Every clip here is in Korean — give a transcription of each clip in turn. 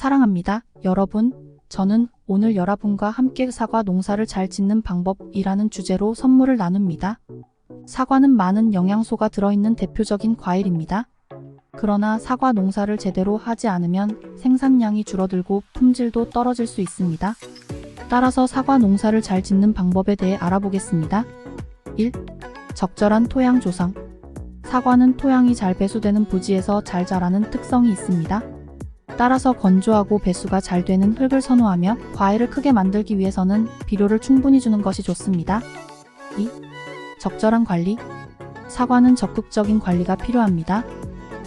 사랑합니다. 여러분, 저는 오늘 여러분과 함께 사과 농사를 잘 짓는 방법이라는 주제로 선물을 나눕니다. 사과는 많은 영양소가 들어있는 대표적인 과일입니다. 그러나 사과 농사를 제대로 하지 않으면 생산량이 줄어들고 품질도 떨어질 수 있습니다. 따라서 사과 농사를 잘 짓는 방법에 대해 알아보겠습니다. 1. 적절한 토양 조성. 사과는 토양이 잘 배수되는 부지에서 잘 자라는 특성이 있습니다. 따라서 건조하고 배수가 잘 되는 흙을 선호하며 과일을 크게 만들기 위해서는 비료를 충분히 주는 것이 좋습니다. 2. 적절한 관리. 사과는 적극적인 관리가 필요합니다.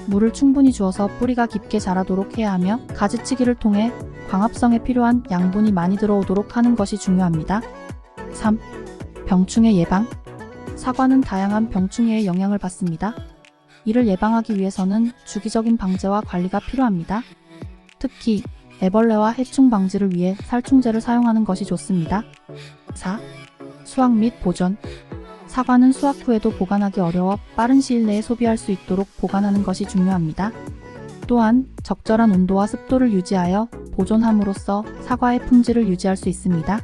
물을 충분히 주어서 뿌리가 깊게 자라도록 해야 하며 가지치기를 통해 광합성에 필요한 양분이 많이 들어오도록 하는 것이 중요합니다. 3. 병충해 예방. 사과는 다양한 병충해의 영향을 받습니다. 이를 예방하기 위해서는 주기적인 방제와 관리가 필요합니다. 특히 애벌레와 해충 방지를 위해 살충제를 사용하는 것이 좋습니다. 4. 수확 및 보존. 사과는 수확 후에도 보관하기 어려워 빠른 시일 내에 소비할 수 있도록 보관하는 것이 중요합니다. 또한 적절한 온도와 습도를 유지하여 보존함으로써 사과의 품질을 유지할 수 있습니다.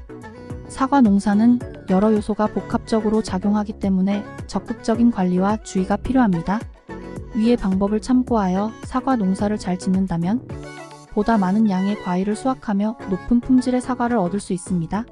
사과 농사는 여러 요소가 복합적으로 작용하기 때문에 적극적인 관리와 주의가 필요합니다. 위의 방법을 참고하여 사과 농사를 잘 짓는다면 보다 많은 양의 과일을 수확하며 높은 품질의 사과를 얻을 수 있습니다.